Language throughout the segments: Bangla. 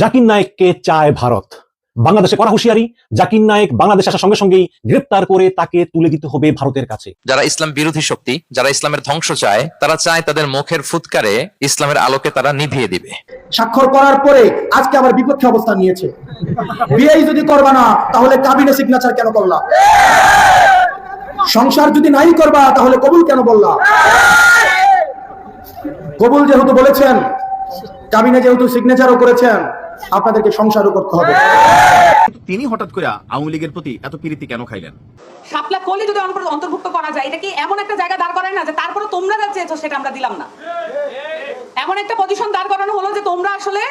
জাকির নায়েককে চায় ভারত। বাংলাদেশে করা হুঁশিয়ারি জাকির নায়েক বাংলাদেশ আসার সঙ্গে সঙ্গেই গ্রেপ্তার করে তাকে তুলে দিতে হবে ভারতের কাছে। যারা ইসলাম বিরোধী শক্তি যারা ইসলামের ধ্বংস চায় তারা চায় তাদের মুখের ফুৎকারে ইসলামের আলোকে তারা নিভিয়ে দিবে। স্বাক্ষর করার পরে আজকে আবার বিপক্ষে অবস্থান নিয়েছে। বিয়েই যদি করবা না তাহলে কাবিনে সিগনেচার কেন করলা? সংসার যদি নাই করবা তাহলে কবুল কেন বললা? কবুল যেহেতু বলেছেন কাবিনে যেহেতু সিগনেচারও করেছেন আপনাদেরকে সংসারও করতে হবে। তিনি হঠাৎ করে আওয়ামী লীগের প্রতি এত প্রীতি কেন খাইলেন? শাপলা কলি যদি অন্তর্ভুক্ত করা যায় এটা কি এমন একটা জায়গা দাঁড় করায় না যে তারপরে তোমরা যা চেয়েছো সেটা আমরা দিলাম না? এমন একটা পজিশন দাঁড় করানো হলো যে তোমরা আসলে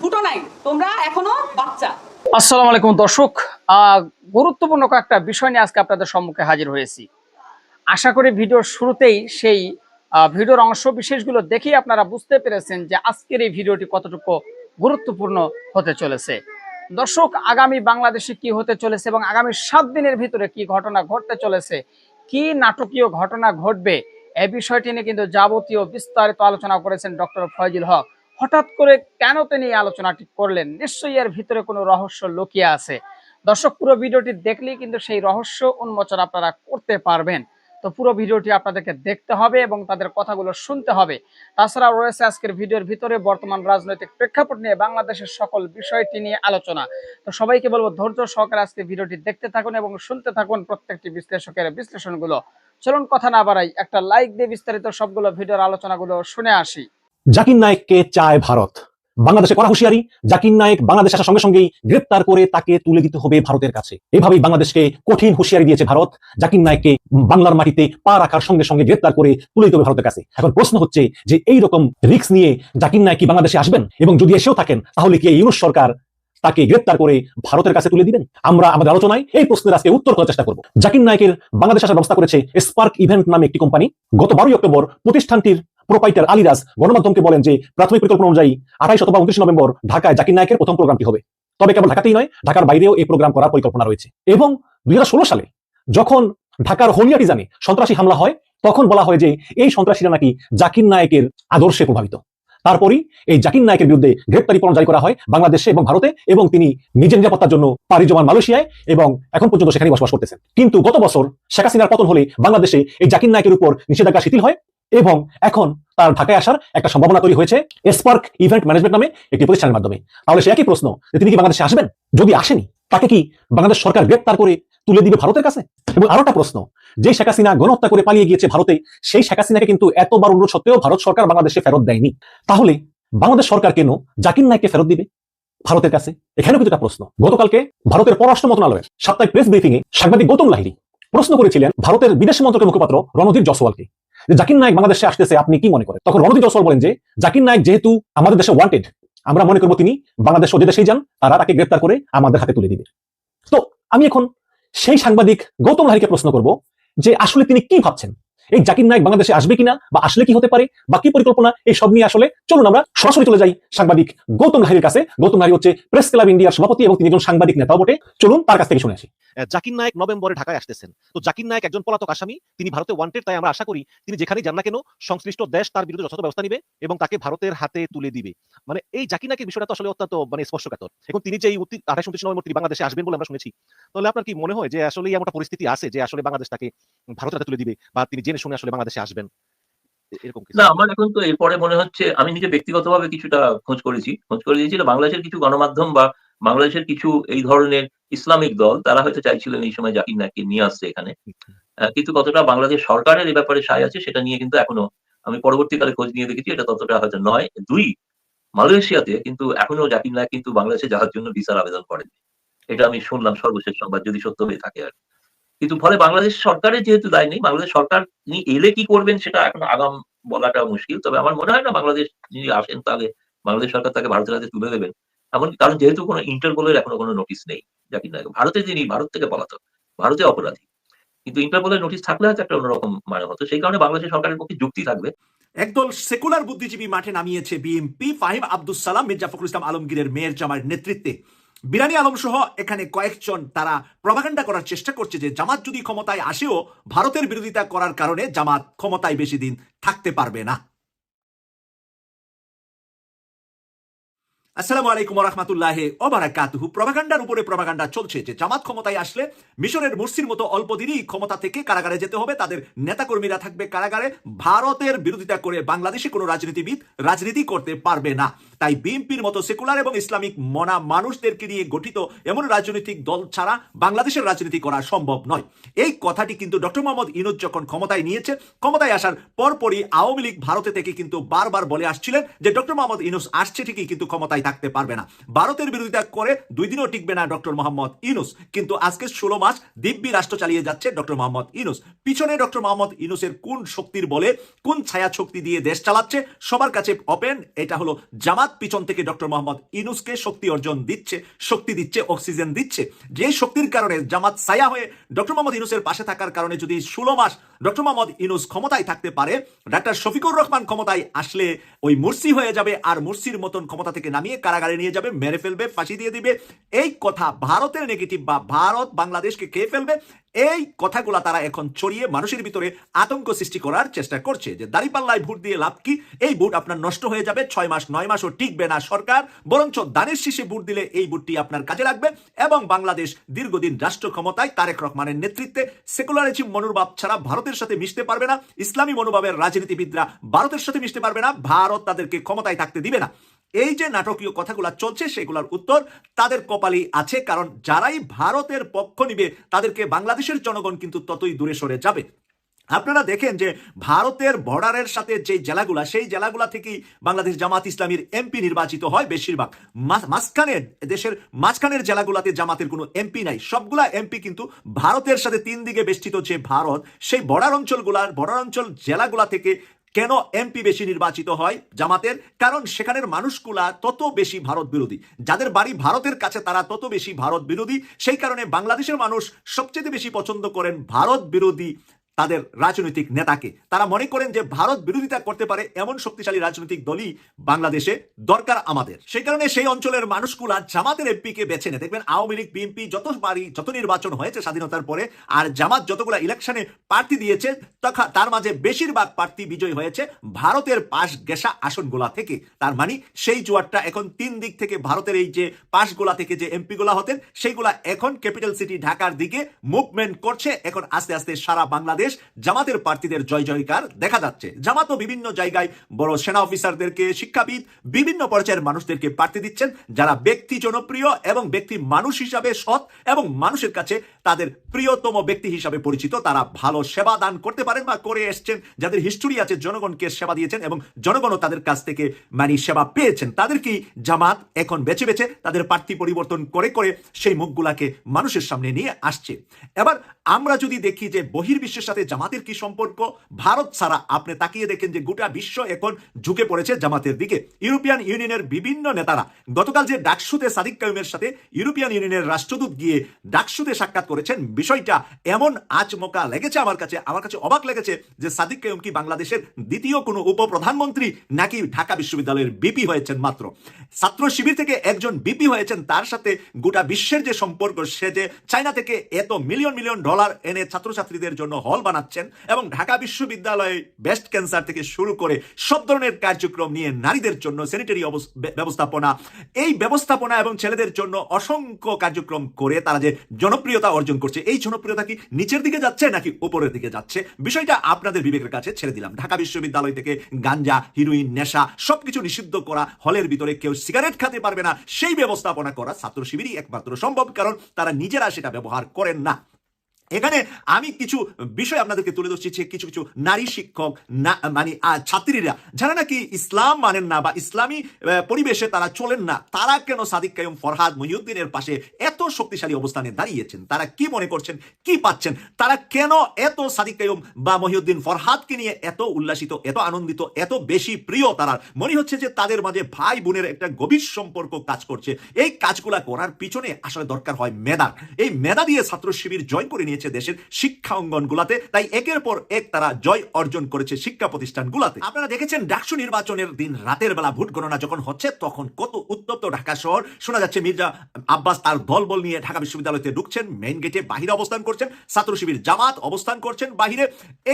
ফুটো নাই তোমরা এখনও বাচ্চা। আসসালামু আলাইকুম দর্শক। আহ, গুরুত্বপূর্ণ কয়েকটা বিষয় নিয়ে আজকে আপনাদের সম্মুখে হাজির হয়েছি। আশা করি ভিডিওর শুরুতেই সেই আহ, ভিডিওর অংশ বিশেষগুলো দেখেই আপনারা বুঝতে পেরেছেন যে আজকের এই ভিডিওটি কতটুকু গুরুত্বপূর্ণ হতে চলেছে। দর্শক, আগামী বাংলাদেশে কি হতে চলেছে এবং আগামী সাত দিনের ভিতরে কি ঘটনা ঘটতে চলেছে, কি নাটকীয় ঘটনা ঘটবে এই বিষয়টি নিয়ে কিন্তু যাবতীয় বিস্তারিত আলোচনা করেছেন ডক্টর ফয়জুল হক। হঠাৎ করে কেন তিনি আলোচনাটি করলেন? নিশ্চয়ই এর ভিতরে কোনো রহস্য লুকিয়ে আছে। দর্শক, পুরো ভিডিওটি দেখলেই কিন্তু সেই রহস্য উন্মোচন আপনারা করতে পারবেন। তো পুরো ভিডিওটি আপনাদেরকে দেখতে হবে এবং তাদের কথাগুলো শুনতে হবে। তাছাড়া রয়েছে আজকের ভিডিওর ভিতরে বর্তমান রাজনৈতিক প্রেক্ষাপট নিয়ে বাংলাদেশের সকল বিষয়টি নিয়ে আলোচনা। তো সবাইকে বলব ধৈর্য সহকারে আজকে ভিডিওটি দেখতে থাকুন এবং শুনতে থাকুন প্রত্যেকটি বিশ্লেষকের বিশ্লেষণগুলো। চলুন কথা না বাড়াই, একটা লাইক দিয়ে বিস্তারিত সবগুলো ভিডিওর আলোচনাগুলো শুনে আসি। জাকির নায়েককে চায় ভারত। বাংলাদেশে করা হুঁশিয়ারি, জাকির নায়েক বাংলাদেশ আসার সঙ্গে সঙ্গেই গ্রেপ্তার করে তাকে তুলে দিতে হবে ভারতের কাছে। এভাবেই বাংলাদেশকে কঠিন হুঁশিয়ারি দিয়েছে ভারত, জাকির নায়েককে বাংলার মাটিতে পা রাখার সঙ্গে সঙ্গে গ্রেপ্তার করে তুলে দিতে হবে ভারতের কাছে। এখন প্রশ্ন হচ্ছে যে এই রকম রিস্ক নিয়ে জাকির নায়েক কি বাংলাদেশে আসবেন? এবং যদি এসেও থাকেন, তাহলে কি ইউনুস সরকার তাকে গ্রেপ্তার করে ভারতের কাছে তুলে দিবেন? আমরা আমাদের আলোচনায় এই প্রশ্নের আজকে উত্তর করার চেষ্টা করব। জাকির নায়কের বাংলাদেশ আসার ব্যবস্থা করেছে স্পার্ক ইভেন্ট নামে একটি কোম্পানি। গত বারোই অক্টোবর প্রতিষ্ঠানটির প্রোপাইটার আলিরাজ গণমাধ্যমকে বলেন যে, প্রাথমিক পরিকল্পনা অনুযায়ী আঠাইশ অথবা উনত্রিশ নভেম্বর ঢাকায় জাকির নায়কের প্রথম প্রোগ্রামটি হবে। তবে কেবল ঢাকাতেই নয়, ঢাকার বাইরেও এই প্রোগ্রাম করার পরিকল্পনা রয়েছে। এবং দুই সালে যখন ঢাকার হলিয়াটিজানে সন্ত্রাসী হামলা হয়, তখন বলা হয় যে, এই সন্ত্রাসীরা নাকি জাকির নায়কের আদর্শে প্রভাবিত। তারপরই এই জাকির নায়কের বিরুদ্ধে গ্রেপ্তারি পরোয়ানা জারি করা হয় বাংলাদেশে এবং ভারতে এবং তিনি নিজের নিরাপত্তার জন্য পাড়ি জমান মালয়েশিয়ায় এবং এখন পর্যন্ত সেখানে বসবাস করতেছেন। কিন্তু গত বছর শেখ হাসিনার পতন হলে বাংলাদেশে এই জাকির নায়কের উপর নিষেধাজ্ঞা শিথিল হয়। এবং এখন তার ঢাকায় আসার একটা সম্ভাবনা তৈরি হয়েছে স্পার্ক ইভেন্ট ম্যানেজমেন্ট নামে একটি প্রতিষ্ঠানের মাধ্যমে। তাহলে সে একই প্রশ্ন, যে তিনি কি বাংলাদেশে আসবেন? যদি আসেনি, তাকে কি বাংলাদেশ সরকার গ্রেপ্তার করে তুলে দিবে ভারতের কাছে? এবং আরও একটা প্রশ্ন যে শেখ হাসিনা গণহত্যা করে পালিয়ে গিয়েছে ভারতে, সেই শেখ হাসিনাকে কিন্তু এতবার অনুরোধ সত্ত্বেও ভারত সরকার বাংলাদেশে ফেরত দেয়নি। তাহলে বাংলাদেশ সরকার কেন জাকির নাইককে ফেরত দিবে ভারতের কাছে? এখানেও কিন্তু একটা প্রশ্ন, গতকালকে ভারতের পররাষ্ট্র মন্ত্রণালয়ের সাপ্তাহিক প্রেস ব্রিফিং এ সাংবাদিক গৌতম লাহিড়ী প্রশ্ন করেছিলেন ভারতের বিদেশ মন্ত্রকের মুখপাত্র রণধীর জসওয়ালকে যে জাকির নায়ক বাংলাদেশে আসতেছে, আপনি কি মনে করেন? তখন রণজিৎ অসল বলেন যে, জাকির নায়ক যেহেতু আমাদের দেশে ওয়ান্টেড আমরা মনে করব তিনি বাংলাদেশ ওদের দেশেই যান, তারা তাকে গ্রেপ্তার করে আমাদের হাতে তুলে দিবে। তো আমি এখন সেই সাংবাদিক গৌতম লাহিকে প্রশ্ন করব যে, আসলে তিনি কি ভাবছেন? এই জাকির নায়ক বাংলাদেশে আসবে কিনা বা আসলে কি হতে পারে বা কি পরিকল্পনা, এই সব নিয়ে আসলে চলুন আমরা সরাসরি চলে যাই সাংবাদিক গৌতম লাহিড়ির কাছে। গৌতম লাহিড়ী হচ্ছে প্রেস ক্লাব ইন্ডিয়ার সভাপতি এবং তিনি একজন সাংবাদিক নেতাও বটে। চলুন তার কাছ থেকে শুনে আসি। জাকির নায়ক নভেম্বরে ঢাকায় আসতেছেন। তো জাকির নায়ক একজন পলাতক আসামি। তিনি ভারতে ওয়ান্টেড তাই আমরা আশা করি তিনি যেখানেই যান না কেন, সংশ্লিষ্ট দেশ তার বিরুদ্ধে যথাযথ ব্যবস্থা নিবে এবং তাকে ভারতের হাতে তুলে দিবে। মানে এই জাকির নায়কের বিষয়টা তো আসলে অত্যন্ত মানে স্পর্শকাতর। এখন তিনি যে এই আঠাশ, উনত্রিশ নভেম্বর তিনি বাংলাদেশে আসবেন বলে আমরা শুনেছি। তাহলে আপনার কি মনে হয় যে আসলে এমন একটা পরিস্থিতি আছে যে আসলে বাংলাদেশ তাকে ভারতের হাতে তুলে দিবে বা তিনি জেনে শুনে আসলে বাংলাদেশে আসবেন। না, আমার এখন তো এরপরে মনে হচ্ছে, আমি নিজে ব্যক্তিগতভাবে কিছুটা খোঁজ করেছি। খোঁজ করে দিয়েছিল, বাংলাদেশের কিছু গণমাধ্যম বা বাংলাদেশের কিছু এই ধরনের ইসলামিক দল, তারা হয়তো চাইছিলেন এই সময় জাকির নাকি নিয়ে আসছে এখানে। কিন্তু কতটা বাংলাদেশ সরকারের এই ব্যাপারে সায় আছে, সেটা নিয়ে কিন্তু এখনও আমি পরবর্তীকালে খোঁজ নিয়ে দেখেছি, এটা ততটা হয়তো নয়। দুই, মালয়েশিয়াতে কিন্তু এখনও জাকির নায়ক কিন্তু বাংলাদেশে যাওয়ার জন্য ভিসার আবেদন করেন এটা আমি শুনলাম সর্বশেষ সংবাদ, যদি সত্য হয়ে থাকে আর। কিন্তু ফলে বাংলাদেশ সরকারের যেহেতু দায় নেই, বাংলাদেশ সরকার তিনি এলে কি করবেন সেটা এখন আগাম বলাটা মুশকিল। তবে আমার মনে হয় না বাংলাদেশ যদি আসেন তাহলে বাংলাদেশ সরকার তাকে ভারতের হাতে তুলে দেবেন। এমন কারণ যেহেতু কোনো ইন্টারপোলের এখনও কোনো নোটিশ নেই জাকির নায়ক ভারতে যিনি, ভারত থেকে পলাতক, ভারতে অপরাধী। কিন্তু ইন্টারপোলের নোটিশ থাকলে হয়তো একটা অন্যরকম মানে হতো। সেই কারণে বাংলাদেশ সরকারের পক্ষে যুক্তি থাকবে। একদল সেকুলার বুদ্ধিজীবী মাঠে নামিয়েছে বিএমপি ফাহিম আব্দুল সালাম, মির্জা ফখরুল ইসলাম আলমগীরের মেয়ের জামার নেতৃত্বে। বিরানি আলম সহ এখানে কয়েকজন তারা প্রভাকাণ্ডা করার চেষ্টা করছে যে জামাত যদি ক্ষমতায় আসেও ভারতের বিরোধিতা করার কারণে জামাত ক্ষমতায় বেশি দিন থাকতে পারবে না। আসসালামু আলাইকুম রহমতুল্লাহ ওবারাকাতুহু। প্রভাকাণ্ডার উপরে প্রভাকাণ্ডা চলছে যে জামাত ক্ষমতায় আসলে মিশরের মুরসির মতো অল্প দিনই ক্ষমতা থেকে কারাগারে যেতে হবে। তাদের নেতাকর্মীরা থাকবে কারাগারে। ভারতের বিরোধিতা করে বাংলাদেশে কোনো রাজনীতিবিদ রাজনীতি করতে পারবে না। তাই বিএনপির মতো সেকুলার এবং ইসলামিক মনা মানুষদেরকে নিয়ে গঠিত এমন রাজনৈতিক দল ছাড়া বাংলাদেশের রাজনীতি করা সম্ভব নয়। এই কথাটি কিন্তু ডক্টর মোহাম্মদ ইনুজ যখন ক্ষমতায় নিয়েছে, ক্ষমতায় আসার পরপরই আওয়ামী লীগ ভারতে থেকে কিন্তু বারবার বলে আসছিলেন যে ডক্টর মোহাম্মদ ইনুস আসছে ঠিকই কিন্তু ক্ষমতায় থাকতে পারবে না। ভারতের বিরোধিতা করে দুই দিনও টিকবে না ডক্টর মোহাম্মদ ইনুস কিন্তু আজকে ষোলো মাস দিব্যি রাষ্ট্র চালিয়ে যাচ্ছে ডক্টর মোহাম্মদ ইনুস পিছনে ডক্টর মোহাম্মদ ইনুসের কোন শক্তির বলে, কোন ছায়া শক্তি দিয়ে দেশ চালাচ্ছে, সবার কাছে ওপেন এটা হলো জামাত পিছন থেকে ডক্টর মোহাম্মদ ইনুসকে শক্তি অর্জন দিচ্ছে, শক্তি দিচ্ছে, অক্সিজেন দিচ্ছে। যে শক্তির কারণে জামাত সায়া হয়ে ডক্টর মোহাম্মদ ইনুসের পাশে থাকার কারণে যদি ষোলো মাস ডক্টর মোহাম্মদ ইনুস ক্ষমতায় থাকতে পারে, ডাক্তার শফিকুর রহমান ক্ষমতায় আসলে ওই মুরসি হয়ে যাবে আর মুরসির মতন ক্ষমতা থেকে নামিয়ে কারাগারে নিয়ে যাবে, মেরে ফেলবে, ফাঁসি দিয়ে দিবে। এই কথা ভারতের নেগেটিভ বা ভারত বাংলাদেশকে খেয়ে ফেলবে, এই কথাগুলা তারা এখন ছড়িয়ে মানুষের ভিতরে আতঙ্ক সৃষ্টি করার চেষ্টা করছে যে দাঁড়িপাল্লায় ভোট দিয়ে লাভ কি? এই ভোট আপনার নষ্ট হয়ে যাবে, ছয় মাস, নয় মাসও টিকবে না সরকার, বরঞ্চ দানের শীষে ভোট দিলে এই ভোটটি আপনার কাজে লাগবে এবং বাংলাদেশ দীর্ঘদিন রাষ্ট্র ক্ষমতায় তারেক রহমানের নেতৃত্বে সেকুলারিজম মনোভাব ছাড়া ভারতের সাথে মিশতে পারবে না, ইসলামী মনোভাবের রাজনীতিবিদরা ভারতের সাথে মিশতে পারবে না, ভারত তাদেরকে ক্ষমতায় থাকতে দিবে না। এই যে নাটকীয় কথাগুলো চলছে, সেগুলোর উত্তর তাদের কপালেই আছে, কারণ যারাই ভারতের পক্ষ নিবে, তাদেরকে বাংলাদেশের জনগণ কিন্তু ততই দূরে সরে যাবে। আপনারা দেখেন যে ভারতের বর্ডারের সাথে যে জেলাগুলা, সেই জেলাগুলা থেকেই বাংলাদেশ জামাত ইসলামীর এমপি নির্বাচিত হয় বেশিরভাগ। মাঝখানে, দেশের মাঝখানের জেলাগুলাতে জামাতের কোনো এমপি নাই। সবগুলা এমপি কিন্তু ভারতের সাথে তিন দিকে বেষ্টিত যে ভারত, সেই বর্ডার অঞ্চলগুলার বর্ডার অঞ্চল জেলাগুলা থেকে কেন এমপি বেশি নির্বাচিত হয় জামাতের? কারণ সেখানের মানুষগুলা তত বেশি ভারত বিরোধী। যাদের বাড়ি ভারতের কাছে, তারা তত বেশি ভারত বিরোধী। সেই কারণে বাংলাদেশের মানুষ সবচেয়ে বেশি পছন্দ করেন ভারত বিরোধী তাদের রাজনৈতিক নেতাকে। তারা মনে করেন যে ভারত বিরোধিতা করতে পারে এমন শক্তিশালী রাজনৈতিক দলই বাংলাদেশে দরকার আমাদের। সেই কারণে সেই অঞ্চলের মানুষগুলা জামাতের এমপিকে বেছে নেয়। দেখবেন আওয়ামী লীগ, বিএনপি যত বাড়ি, যত নির্বাচন হয়েছে স্বাধীনতার পরে, আর জামাত যতগুলো ইলেকশনে প্রার্থী দিয়েছে তার মাঝে বেশিরভাগ প্রার্থী বিজয়ী হয়েছে, ভারতের পাশ গেসা আসনগুলা থেকে। তার মানে সেই জোয়ারটা এখন তিন দিক থেকে ভারতের এই যে পাশগুলা থেকে যে এমপি গুলা হতেন, সেইগুলা এখন ক্যাপিটাল সিটি ঢাকার দিকে মুভমেন্ট করছে। এখন আস্তে আস্তে সারা বাংলাদেশ জামাতের প্রার্থীদের জয় জয়কার দেখা যাচ্ছে। জামাতও বিভিন্ন জায়গায় বড় সেনা অফিসারদেরকে, শিক্ষাবিদ, বিভিন্ন পর্যায়ের মানুষদেরকে প্রার্থী দিচ্ছেন, যারা ব্যক্তি জনপ্রিয় এবং ব্যক্তি মানুষ হিসাবে সৎ এবং মানুষের কাছে তাদের প্রিয়তম ব্যক্তি হিসাবে পরিচিত। তারা ভালো সেবা দান করতে পারেন বা করে এসছেন। যাদের হিস্টোরি আছে, জনগণকে সেবা দিয়েছেন এবং জনগণও তাদের কাছ থেকে মানে সেবা পেয়েছেন। তাদেরকেই জামাত এখন বেছে বেছে তাদের প্রার্থী পরিবর্তন করে করে সেই মুখগুলাকে মানুষের সামনে নিয়ে আসছে? এবার আমরা যদি দেখি যে বহির্বিশ্বের সাথে জামাতের কি সম্পর্ক? ভারত ছাড়া আপনি তাকিয়ে দেখেন যে গোটা বিশ্ব এখন ঝুঁকে পড়েছে জামাতের দিকে। ইউরোপিয়ান ইউনিয়নের বিভিন্ন নেতারা গতকাল যে ডাকসুতে সাদিক কায়ুমের সাথে ইউরোপিয়ান ইউনিয়নের রাষ্ট্রদূত গিয়ে ডাকসুতে সাক্ষাৎ করেছেন, বিষয়টা এমন আচমকা লেগেছে আমার কাছে আমার কাছে অবাক লেগেছে যে সাদিক কায়ুম কি বাংলাদেশের দ্বিতীয় কোনো উপপ্রধানমন্ত্রী নাকি ঢাকা বিশ্ববিদ্যালয়ের বিপি হয়েছেন মাত্র? ছাত্র শিবির থেকে একজন বিপি হয়েছেন, তার সাথে গোটা বিশ্বের যে সম্পর্ক, সে যে চায়না থেকে এত মিলিয়ন মিলিয়ন ডলার এনে ছাত্রছাত্রীদের জন্য হল বানাচ্ছেন এবং ঢাকা বিশ্ববিদ্যালয়ে বেস্ট ক্যান্সার থেকে শুরু করে সব ধরনের কার্যক্রম নিয়ে নারীদের জন্য স্যানিটারি ব্যবস্থাপনা, এই ব্যবস্থাপনা এবং ছেলেদের জন্য অসংখ্য কার্যক্রম করে তারা যে জনপ্রিয়তা অর্জন করছে। এই জনপ্রিয়তা কি নিচের দিকে যাচ্ছে নাকি উপরের দিকে যাচ্ছে? বিষয়টা আপনাদের বিবেকের কাছে ছেড়ে দিলাম। ঢাকা বিশ্ববিদ্যালয় থেকে গাঞ্জা হিরোইন নেশা সবকিছু নিষিদ্ধ করা হলের ভিতরে কেউ সিগারেট খেতে পারবে না। সেই ব্যবস্থাপনা করা ছাত্র শিবিরই একমাত্র সম্ভব, কারণ তারা নিজেরা সেটা ব্যবহার করেন না। এখানে আমি কিছু বিষয় আপনাদেরকে তুলে ধরছি যে কিছু কিছু নারী শিক্ষক, না মানে ছাত্রীরা। যারা নাকি ইসলাম মানেন না বা ইসলামী পরিবেশে তারা চলেন না, তারা কেন সাদিক কায়ুম ফরহাদ মহিউদ্দিনের পাশে এত শক্তিশালী অবস্থানে দাঁড়িয়েছেন? তারা কি মনে করছেন? কি পাচ্ছেন? তারা কেন এত সাদিক কায়ুম বা মহিউদ্দিন ফরহাদকে নিয়ে এত উল্লাসিত, এত আনন্দিত, এত বেশি প্রিয় তারা? মনে হচ্ছে যে তাদের মাঝে ভাই বোনের একটা গভীর সম্পর্ক কাজ করছে। এই কাজগুলা করার পিছনে আসলে দরকার হয় মেধা। এই মেধা দিয়ে ছাত্র শিবির জয় করে নিয়েছে দিয়েছে দেশের শিক্ষা অঙ্গনগুলাতে। তাই একের পর এক তারা জয় অর্জন করেছে শিক্ষা প্রতিষ্ঠানগুলাতে। আপনারা দেখেছেন ডাকসু নির্বাচনের দিন রাতের বেলা ভোট গণনা যখন হচ্ছে, তখন কত উত্তপ্ত ঢাকা শহর। শোনা যাচ্ছে মির্জা আব্বাস তার দলবল নিয়ে ঢাকা বিশ্ববিদ্যালয়তে ঢুকছেন মেইন গেটে বাহিরে অবস্থান করছেন, ছাত্র শিবির জামাত অবস্থান করছেন বাহিরে।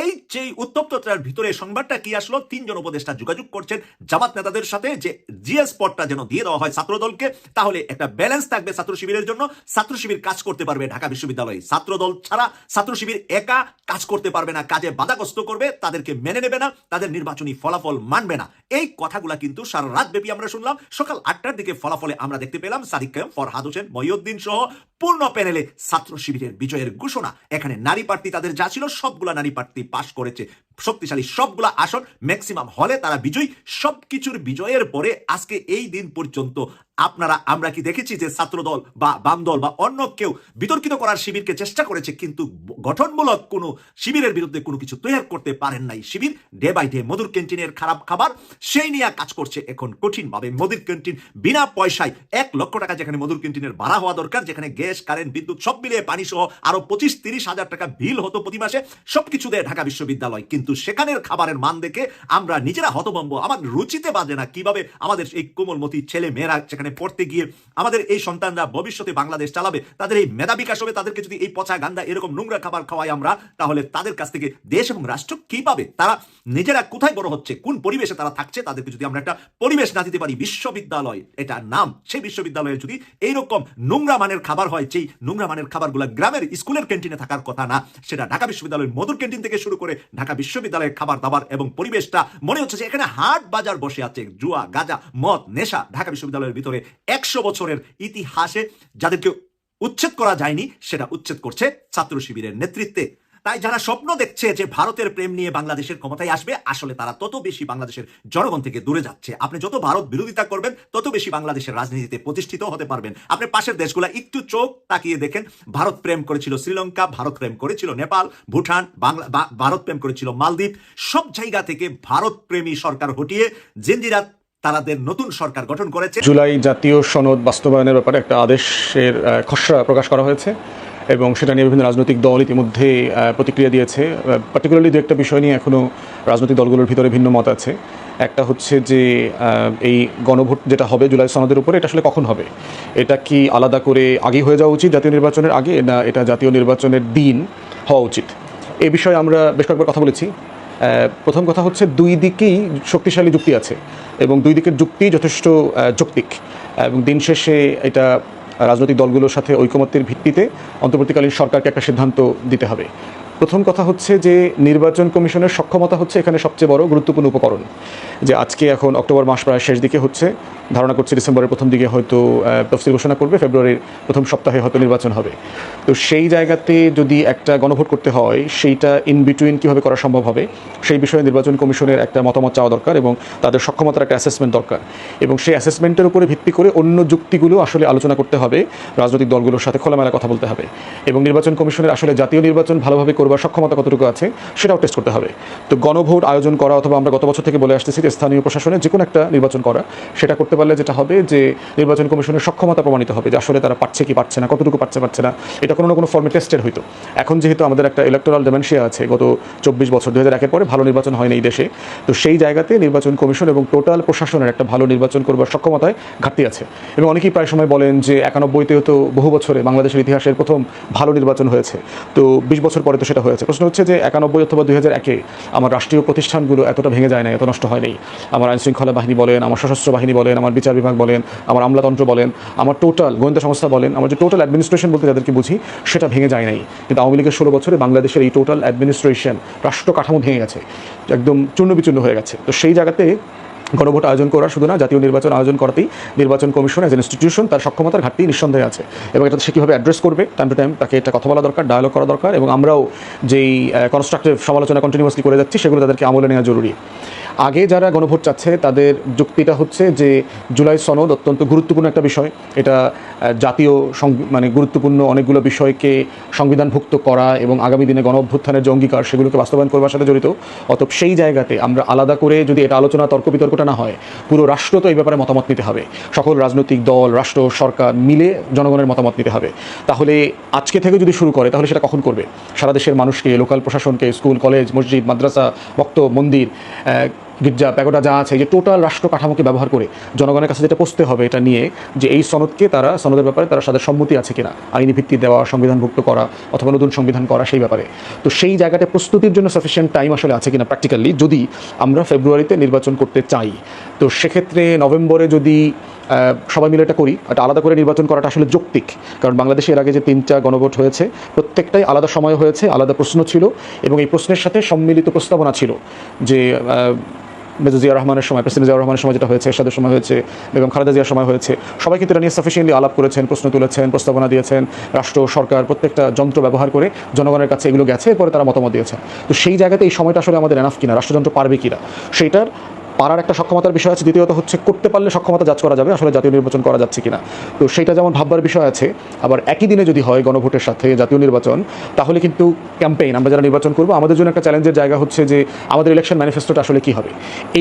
এই যে উত্তপ্ততার ভিতরে সংবাদটা কি আসলো, তিনজন উপদেষ্টা যোগাযোগ করছেন জামাত নেতাদের সাথে যে জিএস পদটা যেন দিয়ে দেওয়া হয় ছাত্র দলকে, তাহলে একটা ব্যালেন্স থাকবে ছাত্র শিবিরের জন্য। ছাত্র শিবির কাজ করতে পারবে ঢাকা বিশ্ববিদ্যালয়ে। ছাত্র দল ছাড়া ছাত্র শিবির একা কাজ করতে পারবে না, কাজে বাধাগ্রস্ত করবে, তাদেরকে মেনে নেবে না, তাদের নির্বাচনী ফলাফল মানবে না। এই কথাগুলা কিন্তু সারা রাত ব্যাপী আমরা শুনলাম। সকাল আটটার দিকে ফলাফলে আমরা দেখতে পেলাম সাদিক কায়ম, ফরহাদ হোসেন মহিউদ্দিন সহ পূর্ণ প্যানেলে ছাত্র শিবিরের বিজয়ের ঘোষণা। এখানে নারী প্রার্থী তাদের যা ছিল সবগুলা নারী প্রার্থী পাশ করেছে। শক্তিশালী সবগুলা আসন ম্যাক্সিমাম হলে তারা বিজয়ী। সবকিছুর বিজয়ের পরে আজকে এই দিন পর্যন্ত আপনারা, আমরা কি দেখেছি যে ছাত্রদল বা বাম দল বা অন্য কেউ বিতর্কিত করার শিবিরকে চেষ্টা করেছে, কিন্তু গঠনমূলক কোনো শিবিরের বিরুদ্ধে কোনো কিছু তৈরি করতে পারেন নাই শিবির। ডে বাই ডে মধুর ক্যান্টিনের খারাপ খাবার সেই নিয়ে কাজ করছে এখন কঠিনভাবে। মধুর ক্যান্টিন বিনা পয়সায় এক লক্ষ টাকা যেখানে মধুর ক্যান্টিনের ভাড়া হওয়া দরকার, যেখানে গ্যাস, কারেন্ট, বিদ্যুৎ সব মিলিয়ে পানি সহ আরও পঁচিশ তিরিশ হাজার টাকা বিল হতো প্রতি মাসে। সবকিছু দেয় ঢাকা বিশ্ববিদ্যালয়, কিন্তু সেখানের খাবারের মান দেখে আমরা নিজেরা হতভম্ব। আমার রুচিতে বাজে না কীভাবে আমাদের এই কোমলমতি ছেলে মেয়েরা সেখানে পড়তে গিয়ে আমাদের এই সন্তানরা ভবিষ্যতে বাংলাদেশ চালাবে, তাদের এই মেধা বিকাশ হবে, তাদেরকে যদি এই পচা গান্দা এরকম নোংরা খাবার খাওয়াই আমরা, তাহলে তাদের কাছ থেকে দেশ এবং রাষ্ট্র কি পাবে? তারা নিজেরা কোথায় বড় হচ্ছে? কোন পরিবেশে তারা থাকছে? তাদেরকে যদি আমরা একটা পরিবেশ না দিতে পারি, বিশ্ববিদ্যালয়, এটা নাম, সেই বিশ্ববিদ্যালয়ে যদি এইরকম নোংরা মানের খাবার হয়, যেই নোংরা মানের খাবারগুলো গ্রামের স্কুলের ক্যান্টিনে থাকার কথা না, সেটা ঢাকা বিশ্ববিদ্যালয়ের মধুর ক্যান্টিন থেকে শুরু করে ঢাকা বিশ্ববিদ্যালয়ের খাবার দাবার এবং পরিবেশটা, মনে হচ্ছে যে এখানে হাট বাজার বসে আছে। জুয়া, গাজা, মদ, নেশা ঢাকা বিশ্ববিদ্যালয়ের ভিতরে একশো বছরের ইতিহাসে যাদেরকে উচ্ছেদ করা যায়নি, সেটা উচ্ছেদ করছে ছাত্র শিবিরের নেতৃত্বে। তাই যারা স্বপ্ন দেখছে যে ভারতের প্রেম নিয়ে বাংলাদেশের ক্ষমতায় আসবে, আসলে তারা তত বেশি বাংলাদেশের জনগণ থেকে দূরে যাচ্ছে। আপনি যত ভারত বিরোধিতা করবেন, তত বেশি বাংলাদেশের রাজনীতিতে প্রতিষ্ঠিত হতে পারবেন। আপনি পাশের দেশগুলা একটু চোখ তাকিয়ে দেখেন, ভারত প্রেম করেছিল শ্রীলঙ্কা, ভারত প্রেম করেছিল নেপাল, ভুটান, বাংলা ভারত প্রেম করেছিল মালদ্বীপ। সব জায়গা থেকে ভারত প্রেমী সরকার হটিয়ে জেনজিরা তারাদের নতুন সরকার গঠন করেছে। জুলাই জাতীয় সনদ বাস্তবায়নের ব্যাপারে একটা আদেশের খসড়া প্রকাশ করা হয়েছে। এবং সেটা নিয়ে বিভিন্ন রাজনৈতিক দল ইতিমধ্যে প্রতিক্রিয়া দিয়েছে। পার্টিকুলারলি দু একটা বিষয় নিয়ে এখনও রাজনৈতিক দলগুলোর ভিতরে ভিন্ন মত আছে। একটা হচ্ছে যে এই গণভোট যেটা হবে জুলাই সনদের উপরে, এটা আসলে কখন হবে? এটা কি আলাদা করে আগে হয়ে যাওয়া উচিত জাতীয় নির্বাচনের আগে, না এটা জাতীয় নির্বাচনের দিন হওয়া উচিত? এ বিষয়ে আমরা বেশ কয়েকবার কথা বলেছি। প্রথম কথা হচ্ছে দুই দিকেই শক্তিশালী যুক্তি আছে এবং দুই দিকের যুক্তি যথেষ্ট যৌক্তিক। এবং দিন শেষে এটা রাজনৈতিক দলগুলোর সাথে ঐকমত্যের ভিত্তিতে অন্তর্বর্তীকালীন সরকারকে একটা সিদ্ধান্ত দিতে হবে। প্রথম কথা হচ্ছে যে নির্বাচন কমিশনের সক্ষমতা হচ্ছে এখানে সবচেয়ে বড় গুরুত্বপূর্ণ উপকরণ। যে আজকে এখন অক্টোবর মাস প্রায় শেষ দিকে হচ্ছে ধারণা করছি ডিসেম্বরের প্রথম দিকে হয়তো তফসিল ঘোষণা করবে, ফেব্রুয়ারির প্রথম সপ্তাহে হয়তো নির্বাচন হবে। তো সেই জায়গাতে যদি একটা গণভোট করতে হয়, সেইটা ইন বিটুইন কীভাবে করা সম্ভব হবে, সেই বিষয়ে নির্বাচন কমিশনের একটা মতামত চাওয়া দরকার এবং তাদের সক্ষমতার একটা অ্যাসেসমেন্ট দরকার। এবং সেই অ্যাসেসমেন্টের উপরে ভিত্তি করে অন্য যুক্তিগুলো আসলে আলোচনা করতে হবে, রাজনৈতিক দলগুলোর সাথে খোলামেলা কথা বলতে হবে। এবং নির্বাচন কমিশনের আসলে জাতীয় নির্বাচন ভালোভাবে করবার সক্ষমতা কতটুকু আছে, সেটাও টেস্ট করতে হবে। তো গণভোট আয়োজন করা অথবা আমরা গত বছর থেকে বলে আসতেছি যে স্থানীয় প্রশাসনে যে কোনো একটা নির্বাচন করা, সেটা করতে পারলে যেটা হবে যে নির্বাচন কমিশনের সক্ষমতা প্রমাণিত হবে যে আসলে তারা পাচ্ছে কি পাচ্ছে না, কতটুকু পাচ্ছে পাচ্ছে না। এটা কোনো না কোনো ফর্মে টেস্টেড হইতো। এখন যেহেতু আমাদের একটা ইলেকটোরাল ডেমেনশিয়া আছে, গত চব্বিশ বছর দু হাজার পরে ভালো নির্বাচন হয়নি এই দেশে, তো সেই জায়গাতে নির্বাচন কমিশন এবং টোটাল প্রশাসনের একটা ভালো নির্বাচন করবার সক্ষমতায় ঘাটতি আছে। এবং অনেকেই প্রায় সময় বলেন যে একানব্বইতেও তো বহু বছরে বাংলাদেশের ইতিহাসের প্রথম ভালো নির্বাচন হয়েছে। তো বিশ বছর পরে তো সেটা হয়েছে। প্রশ্ন হচ্ছে যে একানব্বই অথবা দুই হাজার একে আমার রাষ্ট্রীয় প্রতিষ্ঠানগুলো এতটা ভেঙে যায় না এত নষ্ট হয়নি আমার আইনশৃঙ্খলা বাহিনী বলেন, আমার সশস্ত্র বাহিনী বলেন, আমার বিচার বিভাগ বলেন, আমার আমলাতন্ত্র বলেন, আমার টোটাল গোয়েন্দা সংস্থা বলেন, আমার যে টোটাল অ্যাডমিনিস্ট্রেশন বলতে যাদেরকে বুঝি, সেটা ভেঙে যায় নাই। কিন্তু আওয়ামী লীগের ষোলো বছরে বাংলাদেশের এই টোটাল অ্যাডমিনিস্ট্রেশন রাষ্ট্র কাঠামো ভেঙে গেছে, একদম চূর্ণ বিচূর্ণ হয়ে গেছে। তো সেই জায়গাতে গণভোট আয়োজন করা শুধু না, জাতীয় নির্বাচন আয়োজন করাতেই নির্বাচন কমিশন এজ ইনস্টিটিউশন তার সক্ষমতার ঘাটতি নিঃসন্দেহে আছে। এবং এটা সে কীভাবে অ্যাড্রেস করবে টাইম টু টাইম তাকে একটা কথা বলা দরকার ডায়ালগ করা দরকার এবং আমরাও যেই কনস্ট্রাকটিভ সমালোচনা কন্টিনিউয়াসলি করে যাচ্ছি, সেগুলো তাদেরকে আমলে নেওয়া জরুরি। আগে যারা গণভোট চাচ্ছে, তাদের যুক্তিটা হচ্ছে যে জুলাই সনদ অত্যন্ত গুরুত্বপূর্ণ একটা বিষয়। এটা জাতীয় মানে গুরুত্বপূর্ণ অনেকগুলো বিষয়কে সংবিধানভুক্ত করা এবং আগামী দিনে গণ অভ্যুত্থানের যে অঙ্গীকার, সেগুলোকে বাস্তবায়ন করবার সাথে জড়িত। অতএব সেই জায়গাতে আমরা আলাদা করে যদি এটা আলোচনা, তর্ক বিতর্কটা না হয়, পুরো রাষ্ট্র তো এই ব্যাপারে মতামত নিতে হবে। সকল রাজনৈতিক দল, রাষ্ট্র, সরকার মিলে জনগণের মতামত নিতে হবে। তাহলে আজকে থেকে যদি শুরু করে, তাহলে সেটা কখন করবে? সারা দেশের মানুষকে, লোকাল প্রশাসনকে, স্কুল, কলেজ, মসজিদ, মাদ্রাসা ভক্ত মন্দির গির্জা প্যাগোডা যা আছে যে টোটাল রাষ্ট্র কাঠামোকে ব্যবহার করে জনগণের কাছে যেটা পৌঁছতে হবে, এটা নিয়ে যে এই সনদকে তারা, সনদের ব্যাপারে তারা তাদের সম্মতি আছে কিনা, আইনি ভিত্তি দেওয়া, সংবিধানভুক্ত করা, অথবা নতুন সংবিধান করা, সেই ব্যাপারে। তো সেই জায়গাটা প্রস্তুতির জন্য সাফিসিয়েন্ট টাইম আসলে আছে কিনা প্র্যাকটিক্যালি যদি আমরা ফেব্রুয়ারিতে নির্বাচন করতে চাই। তো সেক্ষেত্রে নভেম্বরে যদি সবাই মিলে এটা করি এটা আলাদা করে নির্বাচন করাটা আসলে যৌক্তিক। কারণ বাংলাদেশে এর আগে যে তিনটা গণভোট হয়েছে, প্রত্যেকটাই আলাদা সময় হয়েছে, আলাদা প্রশ্ন ছিল, এবং এই প্রশ্নের সাথে সম্মিলিত প্রস্তাবনা ছিল যে মেজর জিয়া রহমানের সময়, প্রেসিডেন্ট জিয়া রহমানের সময় যেটা হয়েছে, এরশাদের সময় হয়েছে, বেগম খালেদা জিয়ার সময় হয়েছে সবাই কিন্তু এটা নিয়ে সাফিসিয়েন্টলি আলাপ করেছেন, প্রশ্ন তুলেছেন, প্রস্তাবনা দিয়েছেন, রাষ্ট্র, সরকার, প্রত্যেকটা যন্ত্র ব্যবহার করে জনগণের কাছে এগুলো গেছে, এরপরে তারা মতামত দিয়েছেন। তো সেই জায়গাতে এই সময়টা আসলে আমাদের এনাফ কিনা, রাষ্ট্রযন্ত্র পারবে কিনা? সেইটার পারার একটা সক্ষমতার বিষয় আছে, দ্বিতীয়ত হচ্ছে করতে পারলে সক্ষমতা যাচ করা যাবে, আসলে জাতীয় নির্বাচন করা যাচ্ছে কিনা। তো সেটা যেমন ভাববার বিষয় আছে, আবার একই দিনে যদি হয় গণভোটের সাথে জাতীয় নির্বাচন, তাহলে কিন্তু ক্যাম্পেইন, আমরা যারা নির্বাচন করব, আমাদের জন্য একটা চ্যালেঞ্জের জায়গা হচ্ছে যে আমাদের ইলেকশন ম্যানিফেস্টোটা আসলে কি হবে।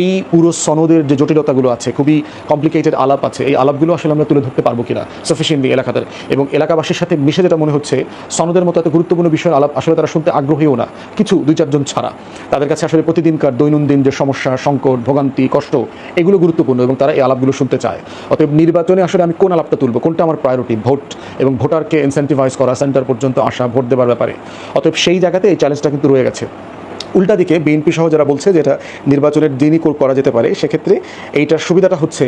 এই পুরো সনদের যে জটিলতাগুলো আছে, খুবই কমপ্লিকেটেড আলাপ আছে, এই আলাপগুলো আসলে আমরা তুলে ধরতে পারব কিনা সাফিসিয়েন্টলি এলাকাতে এবং এলাকাবাসীর সাথে মিশে যেটা মনে হচ্ছে, সনদের মতো এত গুরুত্বপূর্ণ বিষয়ের আলাপ আসলে তারা শুনতে আগ্রহীও না, কিছু, দুই, চারজন ছাড়া। তাদের কাছে আসলে প্রতিদিনকার দৈনন্দিন যে সমস্যা, সংকট ভোগান্তি কষ্ট, এগুলো গুরুত্বপূর্ণ এবং তারা এই আলাপগুলো শুনতে চায়। অতএব নির্বাচনে আসলে আমি কোন আলাপটা তুলবো? কোনটা আমার প্রায়োরিটি ভোট এবং ভোটারকে ইনসেন্টিভাইজ করা সেন্টার পর্যন্ত আসা, ভোট দেওয়ার ব্যাপারে। অতএব সেই জায়গাতে এই চ্যালেঞ্জটা কিন্তু রয়ে গেছে। উল্টা দিকে বিএনপি সহ যারা বলছে যে এটা নির্বাচনের দিনই করা যেতে পারে, সেক্ষেত্রে এইটার সুবিধাটা হচ্ছে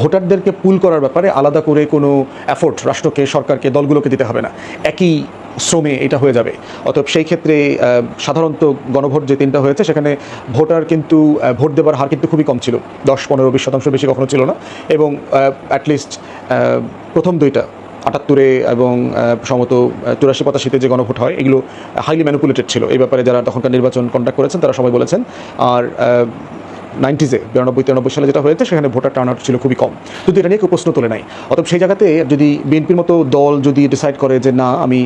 ভোটারদেরকে পুল করার ব্যাপারে আলাদা করে কোনো অ্যাফোর্ট রাষ্ট্রকে, সরকারকে, দলগুলোকে দিতে হবে না। একই শ্রমে এটা হয়ে যাবে। অতএব সেই ক্ষেত্রে সাধারণত গণভোট যে তিনটা হয়েছে, সেখানে ভোটার কিন্তু ভোট দেবার হার কিন্তু খুবই কম ছিল। দশ, পনেরো, বিশ শতাংশ বেশি কখনো ছিল না। এবং অ্যাটলিস্ট প্রথম দুইটা, আটাত্তরে এবং সম্ভবত চুরাশি, পঁচাশিতে যে গণভোট হয়, এগুলো হাইলি ম্যানুপুলেটেড ছিল। এই ব্যাপারে যারা তখনকার নির্বাচন কন্ডাক্ট করেছেন, তারা সবাই বলেছেন। আর নাইনটিজে, বিরানব্বই, তিরানব্বই সালে যেটা হয়েছে, সেখানে ভোটার টার্ন আউট ছিল খুবই কম। কিন্তু এটা নিয়ে কেউ প্রশ্ন তোলে নাই। অতএব সেই জায়গাতে যদি বিএনপির মতো দল যদি ডিসাইড করে যে, না, আমি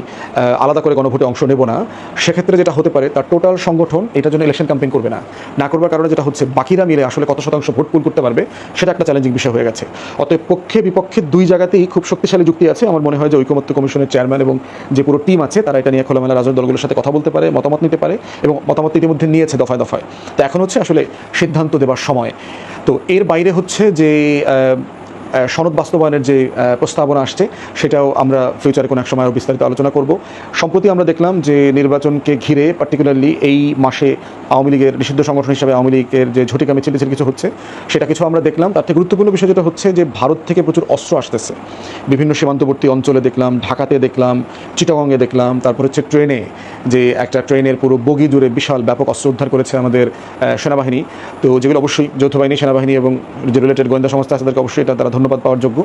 আলাদা করে গণভোটে অংশ নেব না, সেক্ষেত্রে যেটা হতে পারে, তার টোটাল সংগঠন এটার জন্য ইলেকশন ক্যাম্পেইন করবে না। না করবার কারণে যেটা হচ্ছে, বাকিরা মিলে আসলে কত শতাংশ ভোট পুল করতে পারবে, সেটা একটা চ্যালেঞ্জিং বিষয় হয়ে গেছে। অতএব পক্ষে বিপক্ষে দুই জায়গাতেই খুব শক্তিশালী যুক্তি আছে। আমার মনে হয় যে ঐকমত্য কমিশনের চেয়ারম্যান এবং যে পুরো টিম আছে, তারা এটা নিয়ে খোলামেলা রাজনৈতিক দলগুলোর সাথে কথা বলতে পারে, মতামত নিতে পারে এবং মতামত ইতিমধ্যে নিয়েছে দফায় দফায়। তো এখন হচ্ছে আসলে সিদ্ধান্ত দেবার সময়। তো এর বাইরে হচ্ছে যে সনদ বাস্তবায়নের যে প্রস্তাবনা আসছে, সেটাও আমরা ফিউচারে কোনো এক সময় বিস্তারিত আলোচনা করব। সম্প্রতি আমরা দেখলাম যে, নির্বাচনকে ঘিরে পার্টিকুলারলি এই মাসে আওয়ামী লীগের নিষিদ্ধ সংগঠন হিসাবে আওয়ামী লীগের যে ঝটিকা মিছিল মিছিল কিছু হচ্ছে, সেটা কিছু আমরা দেখলাম। তার থেকে গুরুত্বপূর্ণ বিষয় যেটা হচ্ছে যে, ভারত থেকে প্রচুর অস্ত্র আসতেছে। বিভিন্ন সীমান্তবর্তী অঞ্চলে দেখলাম, ঢাকাতে দেখলাম, চিটাগংয়ে দেখলাম, তারপর হচ্ছে ট্রেনে, যে একটা ট্রেনের পুরো বগি জুড়ে বিশাল ব্যাপক অস্ত্র উদ্ধার করেছে আমাদের সেনাবাহিনী। তো যেগুলো অবশ্যই যৌথ বাহিনী, সেনাবাহিনী এবং যে রিলেটেড গোয়েন্দা সংস্থা আছে তাদেরকে অবশ্যই এটা তারা ধন্যবাদ পাওয়ার যোগ্য।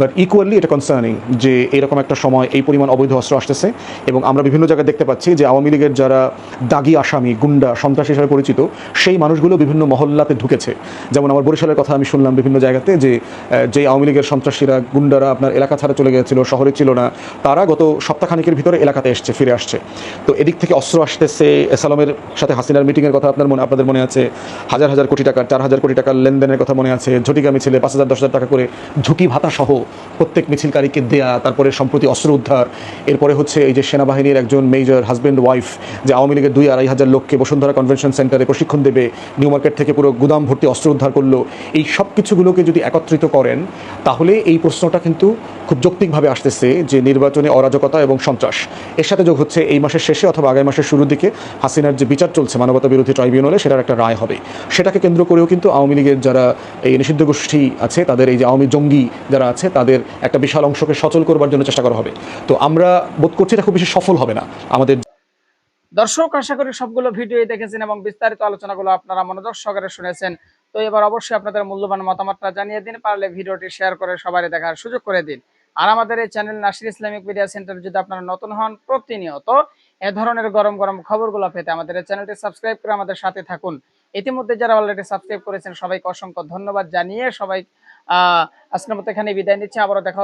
বাট ইকুয়ালি এটা কনসার্নিং যে এরকম একটা সময় এই পরিমাণ অবৈধ অস্ত্র আসতেছে এবং আমরা বিভিন্ন জায়গায় দেখতে পাচ্ছি যে আওয়ামী লীগের যারা দাগি আসামি, গুন্ডা, সন্ত্রাসী হিসেবে পরিচিত, সেই মানুষগুলো বিভিন্ন মহল্লাতে ঢুকেছে। যেমন আমার বরিশালের কথা আমি শুনলাম বিভিন্ন জায়গাতে যে যে আওয়ামী লীগের সন্ত্রাসীরা, গুন্ডারা আপনার এলাকা ছাড়া চলে গিয়েছিল, শহরে ছিল না, তারা গত সপ্তাহখানিকের ভিতরে এলাকাতে এসছে, ফিরে আসছে। তো এদিক থেকে অস্ত্র আসতেছে এসালামের সাথে হাসিনার মিটিংয়ের কথা আপনার মনে, আপনাদের মনে আছে, হাজার হাজার কোটি টাকার চার হাজার কোটি টাকার লেনদেনের কথা মনে আছে ঝটিকা মিছিলে পাঁচ হাজার, দশ হাজার টাকা করে ঝুঁকি ভাতা সহ প্রত্যেক মিছিলকারীকে দেয়া, তারপরে সম্প্রতি অস্ত্র উদ্ধার, এরপরে হচ্ছে এই যে সেনাবাহিনীর একজন মেজর হাজব্যান্ড ওয়াইফ যে আওয়ামী লীগের দুই আড়াই হাজার লোককে বসুন্ধরা কনভেনশন সেন্টারে প্রশিক্ষণ দেবে নিউ মার্কেট থেকে পুরো গুদাম ভর্তি অস্ত্র উদ্ধার করল, এই সব কিছুগুলোকে যদি একত্রিত করেন, তাহলে এই প্রশ্নটা কিন্তু খুব যৌক্তিকভাবে আসতেছে যে নির্বাচনে অরাজকতা এবং সন্ত্রাস। এর সাথে যোগ হচ্ছে এই মাসের শেষে অথবা আগামী মাসের শুরুর দিকে হাসিনার যে বিচার চলছে মানবতা বিরোধী ট্রাইব্যুনালে, সেটার একটা রায় হবে। সেটাকে কেন্দ্র করেও কিন্তু আওয়ামী লীগের যারা এই নিষিদ্ধ গোষ্ঠী আছে, তাদের এই যে আওয়ামী জঙ্গি যারা আছে, তাদের একটা বিশাল অংশকে সচল করবার জন্য চেষ্টা করা হবে। তো আমরা বোধ করছি এটা খুব বেশি সফল হবে না। আমাদের দর্শক, আশা করি সবগুলো ভিডিও দেখেছেন এবং বিস্তারিত আলোচনাগুলো আপনারা মনোযোগ সহকারে শুনেছেন। তো এবার অবশ্যই আপনাদের মূল্যবান মতামতটা জানিয়ে দিন, পারলে ভিডিওটি শেয়ার করে সবাই দেখার সুযোগ করে দিন। আর আমাদের এই channel Nasir Islamic media centre যদি আপনারা নতুন হন, প্রতিনিয়ত এ ধরনের গরম গরম খবরগুলো পেতে আমাদের এই চ্যানেলটি সাবস্ক্রাইব করে আমাদের সাথে থাকুন। ইতিমধ্যে যারা অলরেডি সাবস্ক্রাইব করেছেন, সবাইকে অসংখ্য ধন্যবাদ জানিয়ে সবাই আজকের মতো এখানে বিদায় নিচ্ছে। আবারও দেখা